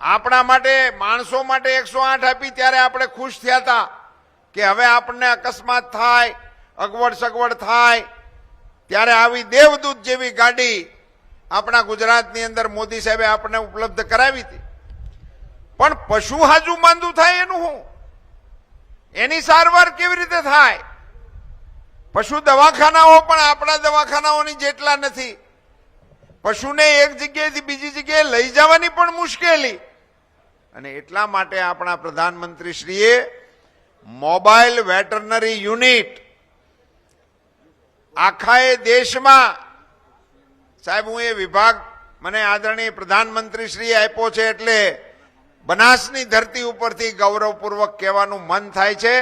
આપણા માટે, માણસો માટે એકસો આઠ આપી ત્યારે આપણે ખુશ થયા હતા કે હવે આપણને અકસ્માત થાય, અગવડ સગવડ થાય. ત્યારે આવી દેવદૂત જેવી ગાડી આપણા ગુજરાતની અંદર મોદી સાહેબે આપણને ઉપલબ્ધ કરાવી હતી. પણ પશુ હાજુ માંદું થાય એનું શું એની સારવાર કેવી રીતે થાય? પશુ દવાખાનાઓ પણ આપણા દવાખાનાઓની જેટલા નથી. પશુને એક જગ્યાએથી બીજી જગ્યાએ લઈ જવાની પણ મુશ્કેલી. અને એટલા માટે આપણા પ્રધાનમંત્રીશ્રીએ મોબાઈલ વેટરનરી યુનિટ આખાએ દેશમાં, સાહેબ, હું એ વિભાગ મને આદરણીય પ્રધાનમંત્રીશ્રીએ આપ્યો છે એટલે બનાસની ધરતી ઉપરથી ગૌરવપૂર્વક કહેવાનું મન થાય છે,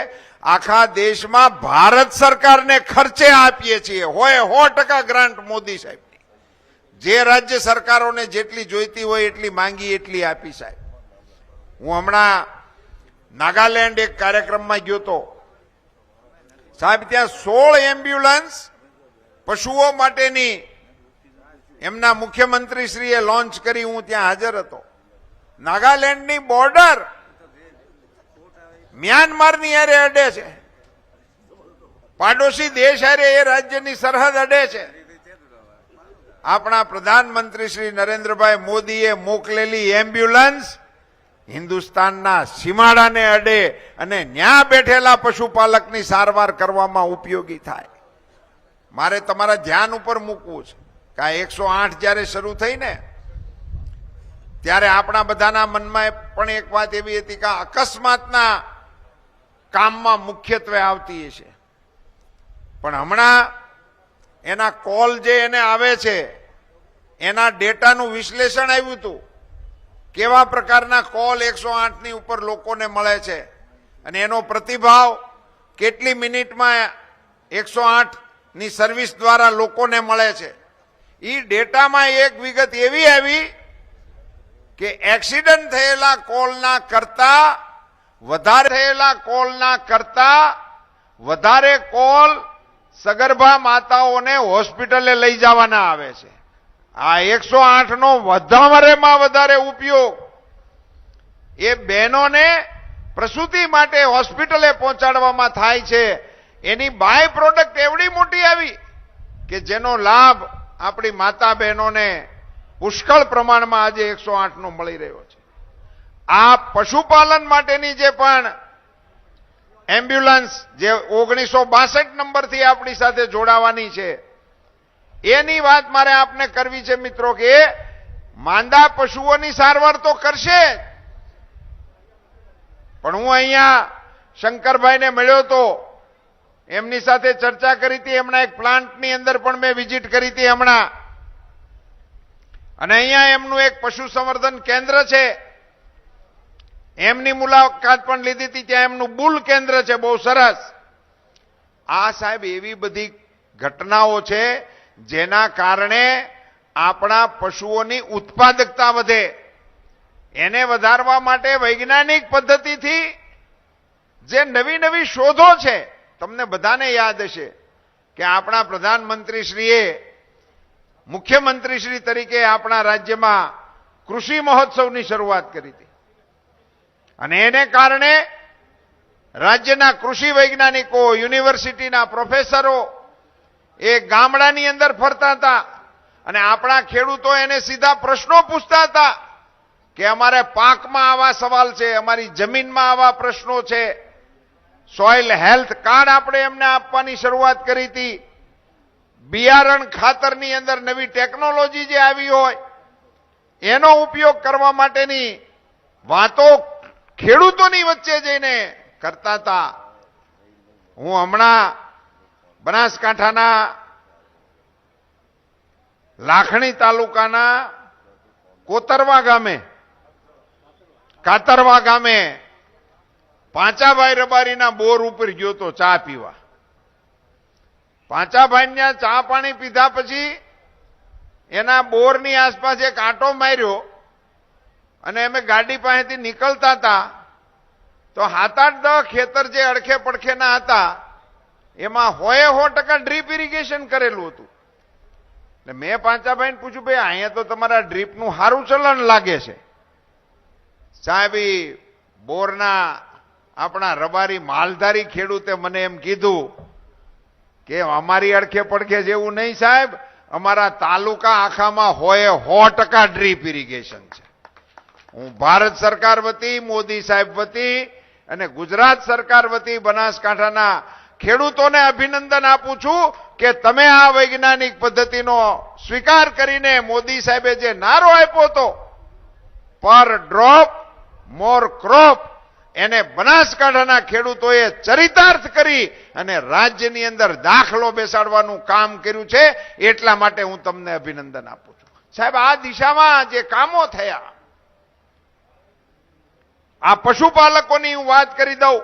આખા દેશમાં ભારત સરકારને ખર્ચે આપીએ છીએ. હોય સો ટકા ગ્રાન્ટ મોદી સાહેબની. જે રાજ્ય સરકારોને જેટલી જોઈતી હોય એટલી માંગી એટલી આપી સાહેબ. હું હમણાં નાગાલેન્ડ એક કાર્યક્રમમાં ગયો તો સાહેબ, ત્યાં સોળ એમ્બ્યુલન્સ પશુઓ માટેની એમના મુખ્યમંત્રીશ્રીએ લોન્ચ કરી, હું ત્યાં હાજર હતો. નાગાલેન્ડની બોર્ડર મ્યાનમારની હારે અડે છે. પાડોશી દેશ હારે એ રાજ્યની સરહદ અડે છે. આપણા પ્રધાનમંત્રી શ્રી નરેન્દ્રભાઈ મોદીએ મોકલેલી એમ્બ્યુલન્સ હિન્દુસ્તાનના સીમાડાને અડે અને ન્યા બેઠેલા પશુપાલકની સારવાર કરવામાં ઉપયોગી થાય. મારે તમારા ધ્યાન ઉપર મૂકવું છે કે આ એકસો આઠ જ્યારે શરૂ થઈ ને ત્યારે આપણા બધાના મનમાં પણ એક વાત એવી હતી કે અકસ્માતના કામમાં મુખ્યત્વે આવતી છે પણ હમણાં એના કોલ જે એને આવે છે, એના ડેટાનું વિશ્લેષણ આવ્યું હતું. કેવા પ્રકારના કોલ એકસો આઠની ઉપર લોકોને મળે છે? અને એનો પ્રતિભાવ કેટલી મિનિટમાં એકસો આઠની સર્વિસ દ્વારા લોકોને મળે છે? એ ડેટામાં એક વિગત એવી આવી કે એક્સિડન્ટ થયેલા કોલના કરતા વધારે થયેલા કોલના કરતા વધારે કોલ સગર્ભા માતાઓને હોસ્પિટલે લઈ જવાના આવે છે. આ એકસો આઠ નો વધારેમાં વધારે ઉપયોગ. એ બહેનોને પ્રસૂતિ માટે હોસ્પિટલે પહોંચાડવામાં થાય છે. એની બાય પ્રોડક્ટ એવડી મોટી આવી કે જેનો લાભ આપણી માતા બહેનોને પુષ્કળ પ્રમાણમાં આજે એકસો આઠનો મળી રહ્યો છે. આ પશુપાલન માટેની જે પણ એમ્બ્યુલન્સ જે ઓગણીસો બાસઠ નંબરથી આપણી સાથે જોડાવાની છે એની વાત મારે આપને કરવી છે મિત્રો કે માંદા પશુઓની સારવાર તો કરશે પણ હું અહીંયા શંકરભાઈને મળ્યો તો એમની સાથે ચર્ચા કરી હતી, એમના એક પ્લાન્ટની અંદર પણ મેં વિઝિટ કરી હતી હમણાં. અને અહીંયા એમનું એક પશુ સંવર્ધન કેન્દ્ર છે. એમની મુલાકાત પણ લીધી હતી, ત્યાં એમનું બુલ કેન્દ્ર છે, બહુ સરસ. આ સાહેબ એવી બધી ઘટનાઓ છે જેના કારણે આપણા પશુઓની ઉત્પાદકતા વધે. એને વધારવા માટે વૈજ્ઞાનિક પદ્ધતિથી જે નવી નવી શોધો છે, તમને બધાને યાદ હશે કે આપણા પ્રધાનમંત્રીશ્રીએ મુખ્યમંત્રીશ્રી તરીકે આપણા રાજ્યમાં કૃષિ મહોત્સવની શરૂઆત કરી હતી. અને એને કારણે રાજ્યના કૃષિ વૈજ્ઞાનિકો, યુનિવર્સિટીના પ્રોફેસરો એ ગામડાની અંદર ફરતા હતા. અને આપણા ખેડૂતો એને સીધા પ્રશ્નો પૂછતા હતા કે અમારે પાકમાં આવા સવાલ છે, અમારી જમીનમાં આવા પ્રશ્નો છે. સોઇલ હેલ્થ કાર્ડ આપણે એમને આપવાની શરૂઆત કરી હતી. બિયારણ ખાતરની અંદર નવી ટેકનોલોજી જે આવી હોય, એનો ઉપયોગ કરવા માટેની વાતો ખેડૂતોની વચ્ચે જઈને કરતા હતા. હું હમણાં બનાસકાંઠાના લાખણી તાલુકાના કોતરવા ગામે, કાતરવા ગામે પાંચાભાઈ રબારીના બોર ઉપર ગયો તો ચા પીવા. પાંચાભાઈ ત્યાં ચા પાણી પીધા પછી એના બોરની આસપાસ એક આંટો માર્યો અને અમે ગાડી પાસેથી નીકળતા હતા તો સાત આઠ ખેતર જે અડખે પડખેના હતા એમાં હોએ હો ટકા ડ્રીપ ઇરિગેશન કરેલું હતું. એટલે મેં પાંચાભાઈને પૂછ્યું, ભાઈ, અહીંયા તો તમારા ડ્રીપનું સારું ચલણ લાગે છે. સાહેબ બોરના આપણા રબારી માલધારી ખેડૂતે મને એમ કીધું કે અમારી અડખે પડખે જેવું નહીં સાહેબ, અમારા તાલુકા આખામાં હોય સો ટકા ડ્રીપ ઇરિગેશન છે. હું ભારત સરકાર વતી, મોદી સાહેબ વતી અને ગુજરાત સરકાર વતી બનાસકાંઠાના ખેડૂતોને અભિનંદન આપું છું કે તમે આ વૈજ્ઞાનિક પદ્ધતિનો સ્વીકાર કરીને મોદી સાહેબે જે નારો આપ્યો હતો, પર ડ્રોપ, મોર ક્રોપ, એને બનાસકાંઠાના ખેડૂતોએ ચરિતાર્થ કરી અને રાજ્યની અંદર દાખલો બેસાડવાનું કામ કર્યું છે, એટલા માટે હું તમને અભિનંદન આપું છું. સાહેબ, આ દિશામાં જે કામો થયા, આ પશુપાલકોની હું વાત કરી દઉં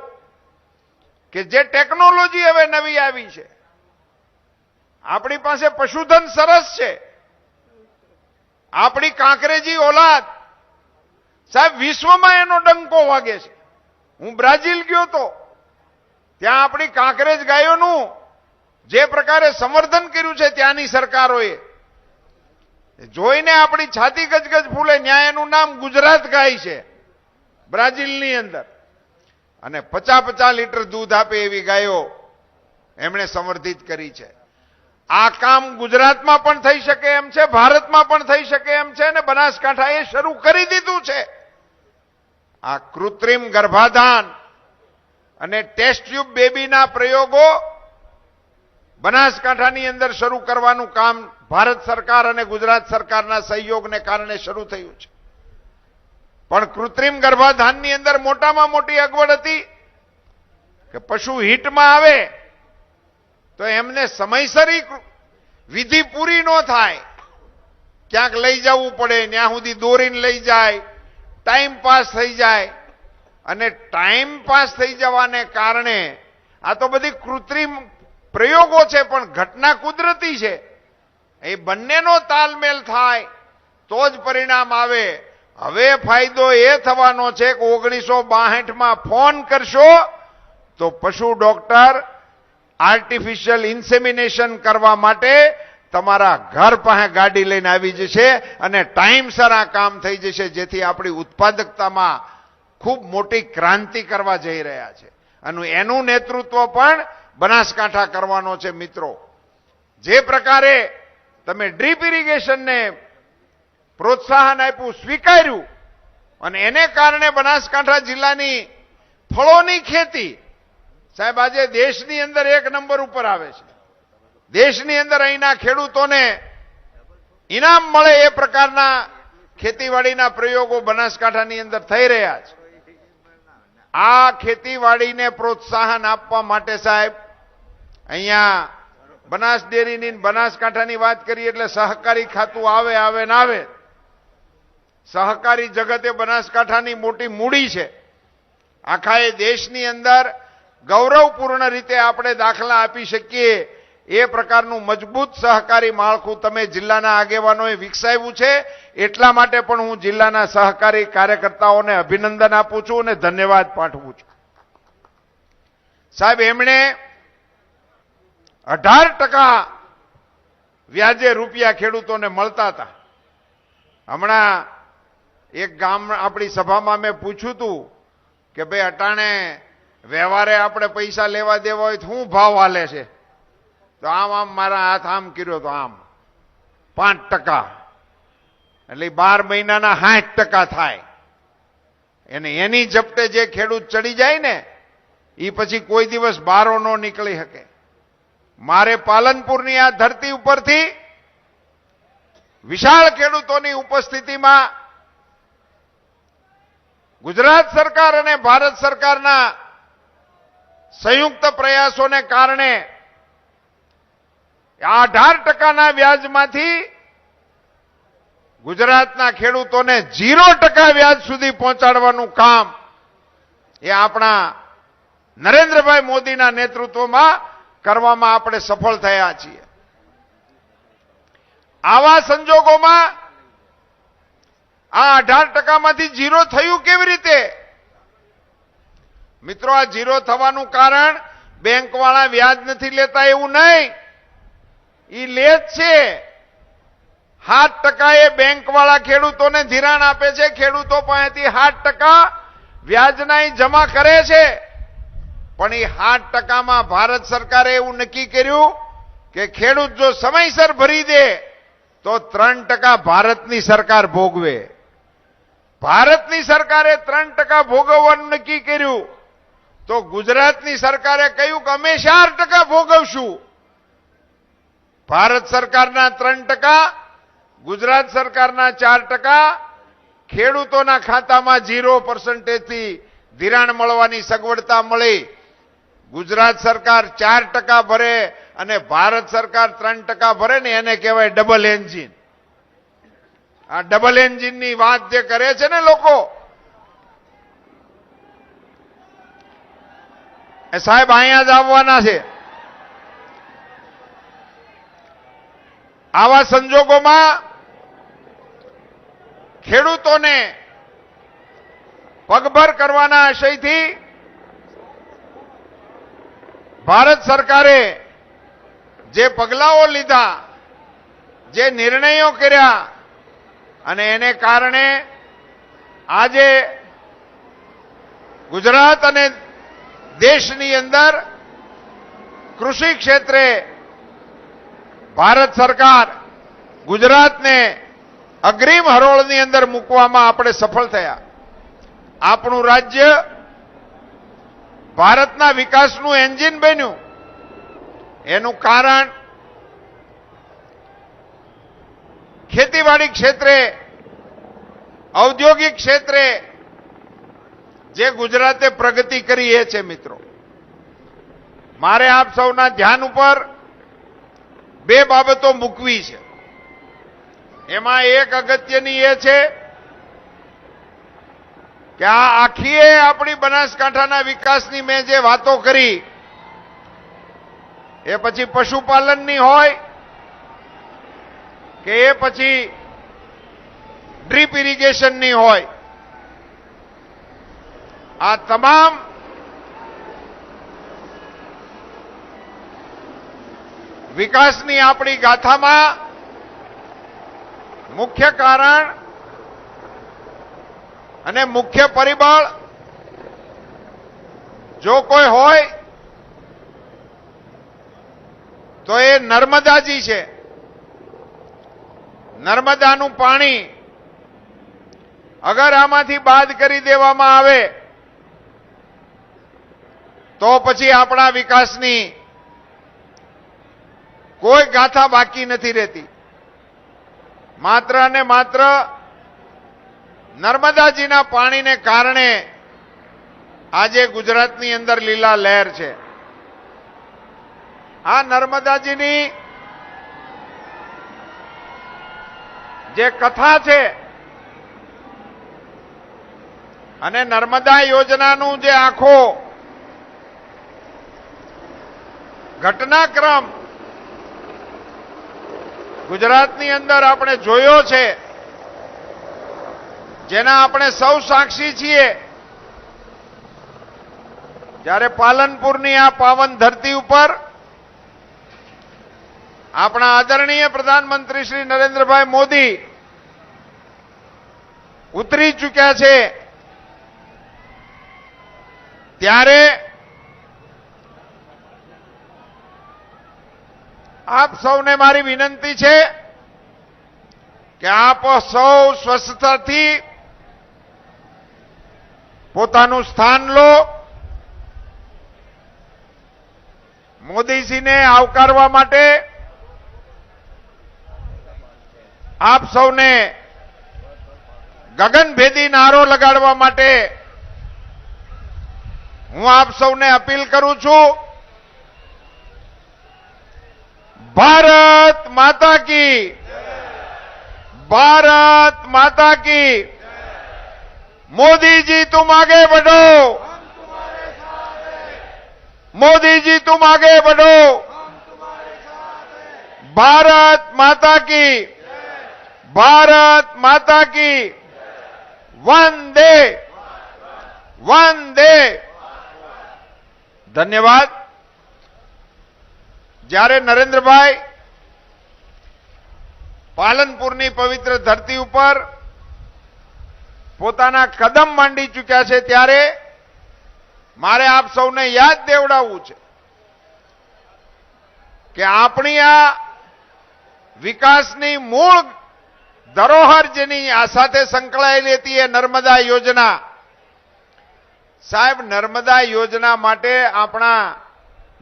કે જે ટેકનોલોજી હવે નવી આવી છે. આપણી પાસે પશુધન સરસ છે. આપણી કાંકરેજી ઓલાદ. સાહેબ, વિશ્વમાં એનો ડંકો વાગે છે. હું બ્રાઝિલ ગયો તો. ત્યાં આપણી કાંકરેજ ગાયોનું જે પ્રકારે સંવર્ધન કર્યું છે ત્યાંની સરકારોએ. જોઈને આપણી છાતી ગજગજ ફૂલે ન્યાયનું નામ ગુજરાત ગાય છે, બ્રાઝિલની અંદર. અને પચા પચા લીટર દૂધ આપે એવી ગાયો એમણે સંવર્ધિત કરી છે. આ કામ ગુજરાતમાં પણ થઈ શકે એમ છે, ભારતમાં પણ થઈ શકે એમ છે અને બનાસકાંઠાએ શરૂ કરી દીધું છે. આ કૃત્રિમ ગર્ભાધાન અને ટેસ્ટ ટ્યુબ બેબીના પ્રયોગો બનાસકાંઠાની અંદર શરૂ કરવાનું કામ ભારત સરકાર અને ગુજરાત સરકારના સહયોગને કારણે શરૂ થયું છે. પણ કૃત્રિમ ગર્ભાધાનની અંદર મોટામાં મોટી અગવડ હતી કે પશુ હિટમાં આવે તો એમને સમયસર વિધિ પૂરી ન થાય. ક્યાંક લઈ જવું પડે ત્યાં સુધી દોરીને લઈ જાય, ટાઈમ પાસ થઈ જાય. અને ટાઈમ પાસ થઈ જવાને કારણે આ તો બધી કૃત્રિમ પ્રયોગો છે, પણ ઘટના કુદરતી છે. એ બંનેનો તાલમેલ થાય, તો જ પરિણામ આવે. હવે ફાયદો એ થવાનો છે કે ઓગણીસો બાસઠમાં ફોન કરશો તો પશુ ડોક્ટર આર્ટિફિશિયલ ઇન્સેમિનેશન કરવા માટે તમારા ઘર પાસે ગાડી લઈને આવી જશે અને ટાઈમસર આ કામ થઈ જશે, જેથી આપણી ઉત્પાદકતામાં ખૂબ મોટી ક્રાંતિ કરવા જઈ રહ્યા છે. અને એનું નેતૃત્વ પણ બનાસકાંઠા કરવાનો છે, મિત્રો. જે પ્રકારે તમે ડ્રીપ ઇરિગેશનને પ્રોત્સાહન આપ્યું, સ્વીકાર્યું. અને એને કારણે બનાસકાંઠા જિલ્લાની ફળોની ખેતી, સાહેબ, આજે દેશની અંદર એક નંબર ઉપર આવે છે. દેશની અંદર અહીંના ખેડૂતોને ઇનામ મળે એ પ્રકારના ખેતીવાડીના પ્રયોગો બનાસકાંઠાની અંદર થઈ રહ્યા છે. આ ખેતીવાડીને પ્રોત્સાહન આપવા માટે સાહેબ, અહીંયા બનાસ ડેરીની, બનાસકાંઠાની વાત કરીએ એટલે સહકારી ખાતું આવે આવે ને આવે. સહકારી જગતે બનાસકાંઠાની મોટી મૂડી છે. આખા એ દેશની અંદર ગૌરવપૂર્ણ રીતે આપણે દાખલા આપી શકીએ. એ પ્રકારનું મજબૂત સહકારી માળખું તમે જિલ્લાના આગેવાનોએ વિકસાવ્યું છે. એટલા માટે પણ હું જિલ્લાના સહકારી કાર્યકર્તાઓને અભિનંદન આપું છું અને ધન્યવાદ પાઠવું છું. સાહેબ, એમણે અઢાર ટકા વ્યાજે રૂપિયા ખેડૂતોને મળતા હતા. હમણાં એક ગામ આપણી સભામાં મેં પૂછ્યું હતું કે ભાઈ અટાણે વ્યવહારે આપણે પૈસા લેવા દેવા હોય તો શું ભાવ હાલે છે? તો આમ આમ મારા હાથ આમ કર્યો તો આમ. પાંચ ટકા. એટલે બાર મહિનાના સાઠ ટકા થાય. એને એની ઝપટે જે ખેડૂત ચડી જાય ને એ પછી કોઈ દિવસ બારો ન નીકળી શકે. મારે પાલનપુરની આ ધરતી ઉપરથી વિશાળ ખેડૂતોની ઉપસ્થિતિમાં ગુજરાત સરકાર અને ભારત સરકારના સંયુક્ત પ્રયાસોને કારણે આ અઢાર ટકાના વ્યાજમાંથી ગુજરાતના ખેડૂતોને ઝીરો ટકા વ્યાજ સુધી પહોંચાડવાનું કામ એ આપણા નરેન્દ્રભાઈ મોદીના નેતૃત્વમાં કરવામાં આપણે સફળ થયા છીએ. આવા સંજોગોમાં આ અઢાર ટકામાંથી જીરો થયું કેવી રીતે? મિત્રો, આ જીરો થવાનું કારણ બેંકવાળા વ્યાજ નથી લેતા એવું નહીં. એ લે જ છે. સાત ટકા એ બેંકવાળા ખેડૂતોને ધિરાણ આપે છે. ખેડૂતો પાસેથી સાત ટકા વ્યાજના જમા કરે છે. પણ એ સાત ટકામાં ભારત સરકારે એવું નક્કી કર્યું કે ખેડૂત જો સમયસર ભરી દે, તો ત્રણ ટકા ભારતની સરકાર ભોગવે. ભારતની સરકારે ત્રણ ટકા ભોગવવાનું નક્કી કર્યું. તો ગુજરાતની સરકારે કહ્યું કે અમે ચાર ટકા ભોગવશું. ભારત સરકારના ત્રણ ટકા, ગુજરાત સરકારના ચાર ટકા, ખેડૂતોના ખાતામાં ઝીરો પર્સન્ટેજથી ધિરાણ મળવાની સગવડતા મળી. ગુજરાત સરકાર ચાર ટકા ભરે અને ભારત સરકાર ત્રણ ટકા ભરે ને એને કહેવાય ડબલ એન્જિન આ ડબલ એન્જિનની વાત જે કરે છે ને લોકો. એ સાહેબ અહીંયા જ આવવાના છે. આવા સંજોગોમાં ખેડૂતોને પગભર કરવાના આશયથી ભારત સરકારે જે પગલાઓ લીધા, જે નિર્ણયો કર્યા અને એને કારણે આજે ગુજરાત અને દેશની અંદર કૃષિ ક્ષેત્રે ભારત સરકાર ગુજરાતને અગ્રીમ હરોળની અંદર મૂકવામાં આપણે સફળ થયા. આપણું રાજ્ય ભારતના વિકાસનું એન્જિન બન્યું. એનું કારણ ખેતીવાડી ક્ષેત્રે, ઔદ્યોગિક ક્ષેત્રે જે ગુજરાતે પ્રગતિ કરી એ છે મિત્રો. મારે આપ સૌના ધ્યાન ઉપર બે બાબતો મૂકવી છે. એમાં એક અગત્યની એ છે કે આ આખી એ આપણી બનાસકાંઠાના વિકાસની મેં જે વાતો કરી, એ પછી પશુપાલનની હોય કે એ પછી ડ્રીપ ઇરિગેશનની હોય. આ તમામ વિકાસની આપણી ગાથામાં મુખ્ય કારણ અને મુખ્ય પરિબળ જો કોઈ હોય તો એ નર્મદાજી છે. નર્મદાનું પાણી અગર આમાંથી બાદ કરી દેવામાં આવે, તો પછી આપણા વિકાસની કોઈ ગાથા બાકી નથી રહેતી. માત્ર અને માત્ર નર્મદાજીના પાણીને કારણે આજે ગુજરાતની અંદર લીલા લહેર છે. આ નર્મદાજીની જે કથા છે અને નર્મદા યોજનાનું જે આખો ઘટનાક્રમ ગુજરાતની અંદર આપણે જોયો છે, જેના આપણે સૌ સાક્ષી છીએ. જ્યારે પાલનપુરની આ પાવન ધરતી ઉપર આપણા આદરણીય પ્રધાનમંત્રી શ્રી નરેન્દ્રભાઈ મોદી ઉતરી ચૂક્યા છે. ત્યારે આપ સૌને મારી વિનંતી છે કે આપ સૌ સ્વસ્થતાથી પોતાનું સ્થાન લો. મોદીજીને આવકારવા માટે આપ સૌને ગગનભેદી નારો લગાડવા માટે હું આપ સૌને અપીલ કરું છું ભારત માતા કી भारत माता की मोदी जी तुम आगे बढ़ो मोदी जी तुम आगे बढ़ो भारत माता की ભારત માતા કી. વંદે. વંદે. ધન્યવાદ. જ્યારે નરેન્દ્રભાઈ પાલનપુરની પવિત્ર ધરતી ઉપર પોતાના કદમ માંડી ચૂક્યા છે, ત્યારે મારે આપ સૌને યાદ દેવડાવવું છે કે આપણી આ વિકાસની મૂળ ધરોહર આ સાથે સંકળાયેલી હતી એ નર્મદા યોજના. સાહેબ, નર્મદા યોજના માટે આપણા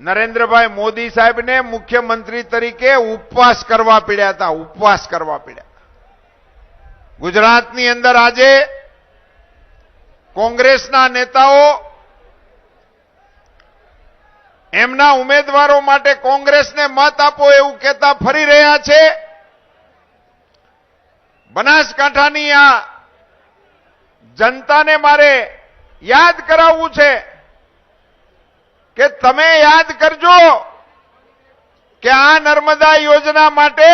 નરેન્દ્રભાઈ મોદી સાહેબને મુખ્યમંત્રી તરીકે ઉપવાસ કરવા પીડ્યા હતા, ઉપવાસ કરવા પીડ્યા. ગુજરાતની અંદર આજે કોંગ્રેસના નેતાઓ એમના ઉમેદવારો માટે કોંગ્રેસને મત આપો એવું કહેતા ફરી રહ્યા છે. બનાસકાંઠાની આ જનતાને મારે યાદ કરાવવું છે કે તમે યાદ કરજો કે આ નર્મદા યોજના માટે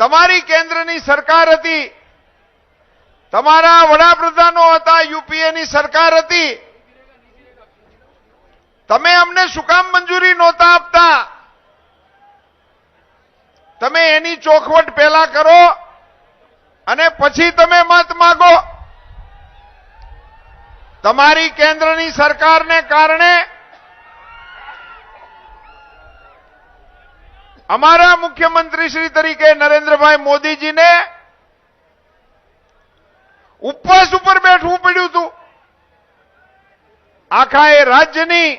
તમારી કેન્દ્રની સરકાર હતી. તમારા વડાપ્રધાનો હતા, યુપીએની સરકાર હતી. તમે અમને શું કામ મંજૂરી નહોતા આપતા તમે એની ચોખવટ પહેલા કરો અને પછી તમે મત માગો. તમારી કેન્દ્રની સરકારને કારણે અમારા મુખ્યમંત્રી શ્રી તરીકે નરેન્દ્રભાઈ મોદીજીને ઉપવાસ ઉપર બેઠવું પડ્યું હતું. આખા એ રાજ્યની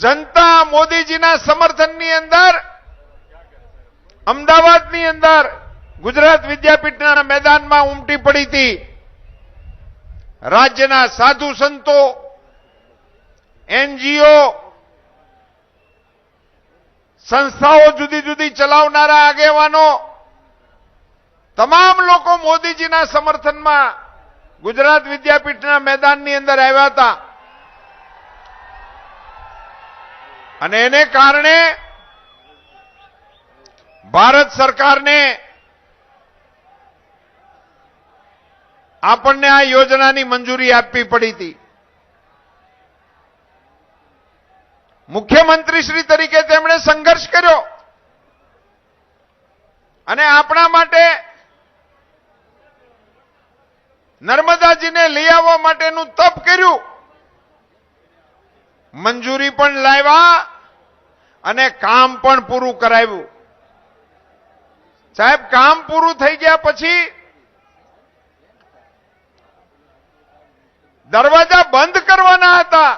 જનતા મોદીજીના સમર્થનની અંદર અમદાવાદની અંદર ગુજરાત વિદ્યાપીઠના મેદાનમાં ઉમટી પડી હતી. રાજ્યના સાધુ સંતો, એનજીઓ, સંસ્થાઓ જુદી જુદી ચલાવનારા આગેવાનો, તમામ લોકો મોદીજીના સમર્થનમાં ગુજરાત વિદ્યાપીઠના મેદાનની અંદર આવ્યા હતા. અને એને કારણે ભારત સરકારને આપણને આ યોજનાની મંજૂરી આપવી પડી હતી. મુખ્યમંત્રી શ્રી તરીકે તેમણે સંઘર્ષ કર્યો. અને આપણા માટે નર્મદાજીને લઈ આવવા માટેનું તપ કર્યું. મંજૂરી પણ લાવ્યા અને કામ પણ પૂરું કરાવ્યું. સાહેબ, કામ પૂરું થઈ ગયા પછી દરવાજા બંધ કરવાના હતા.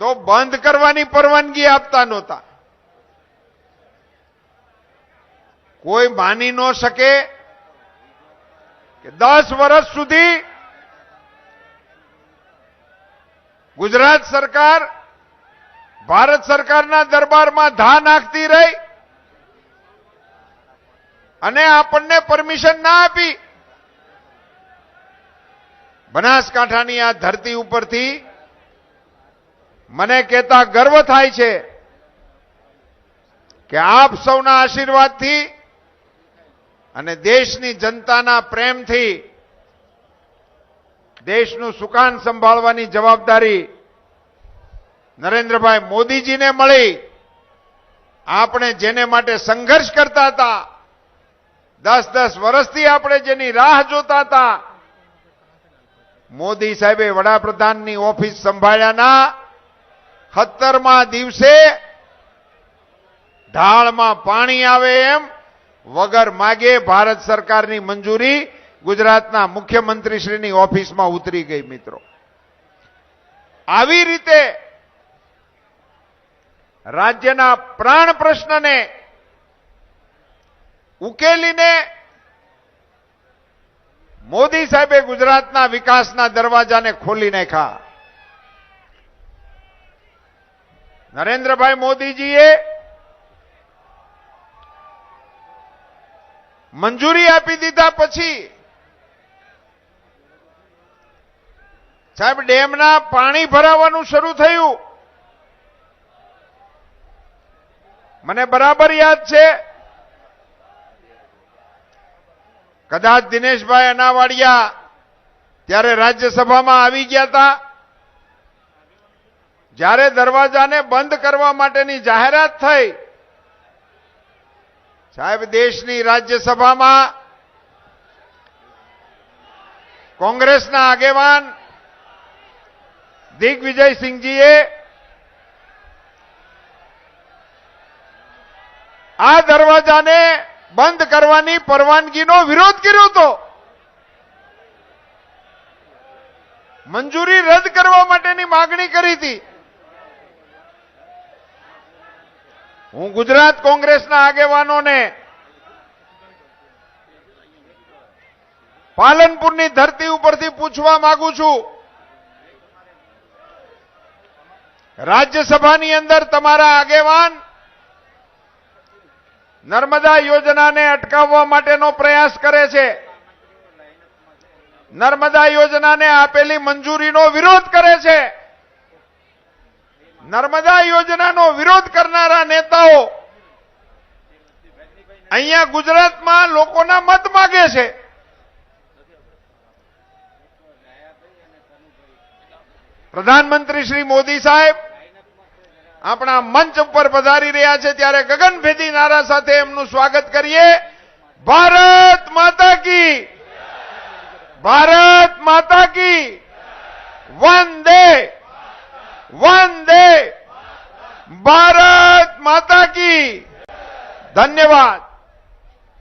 તો બંધ કરવાની પરવાનગી આપતા નહોતા. કોઈ માની ન શકે કે દસ વર્ષ સુધી ગુજરાત સરકાર ભારત સરકારના દરબારમાં ધા નાખતી રહી અને આપણને પરમિશન ના આપી. બનાસકાંઠાની આ ધરતી ઉપરથી મને કહેતા ગર્વ થાય છે કે આપ સૌના આશીર્વાદથી અને દેશની જનતાના પ્રેમથી દેશનું સુકાન સંભાળવાની જવાબદારી નરેન્દ્રભાઈ મોદીજીને મળી. આપણે જેને માટે સંઘર્ષ કરતા હતા દસ દસ વર્ષથી આપણે જેની રાહ જોતા હતા, મોદી સાહેબે વડાપ્રધાનની ઓફિસ સંભાળ્યાના સત્તરમા દિવસે ઢાળમાં પાણી આવે એમ વગર માગે ભારત સરકારની મંજૂરી ગુજરાતના મુખ્યમંત્રીશ્રીની ઓફિસમાં ઉતરી ગઈ મિત્રો. આવી રીતે રાજ્યના પ્રાણ પ્રશ્નને ઉકેલીને મોદી સાહેબે ગુજરાતના વિકાસના દરવાજાને ખોલી નાખ્યા. નરેન્દ્રભાઈ મોદીજીએ મંજૂરી આપી દીધા પછી સાહેબ ડેમના પાણી ભરાવાનું શરૂ થયું. મને બરાબર યાદ છે કદાચ દિનેશભાઈ અનાવાડિયા ત્યારે રાજ્યસભામાં આવી ગયા હતા. જ્યારે દરવાજાને બંધ કરવા માટેની જાહેરાત થઈ, સાહેબ, દેશની રાજ્યસભામાં કોંગ્રેસના આગેવાન દિગ્વિજયસિંહજીએ આ દરવાજાને બંધ કરવાની પરવાનગીનો વિરોધ કર્યો હતો. મંજૂરી રદ કરવા માટેની માગણી કરી હતી. હું ગુજરાત કોંગ્રેસના આગેવાનોને પાલનપુરની ધરતી ઉપરથી પૂછવા માંગુ છું. રાજ્યસભાની અંદર તમારા આગેવાન નર્મદા યોજનાને અટકાવવા માટેનો પ્રયાસ કરે છે. નર્મદા યોજનાને આપેલી મંજૂરીનો વિરોધ કરે છે. નર્મદા યોજનાનો વિરોધ કરનારા નેતાઓ અહીંયા ગુજરાતમાં લોકોના મત માગે છે. પ્રધાનમંત્રી શ્રી મોદી સાહેબ આપણા મંચ ઉપર પધારી રહ્યા છે ત્યારે ગગનભેદી નારા સાથે એમનું સ્વાગત કરીએ. ભારત માતા કી. ભારત માતા કી. વંદે. વંદે. ભારત માતા કી. ધન્યવાદ.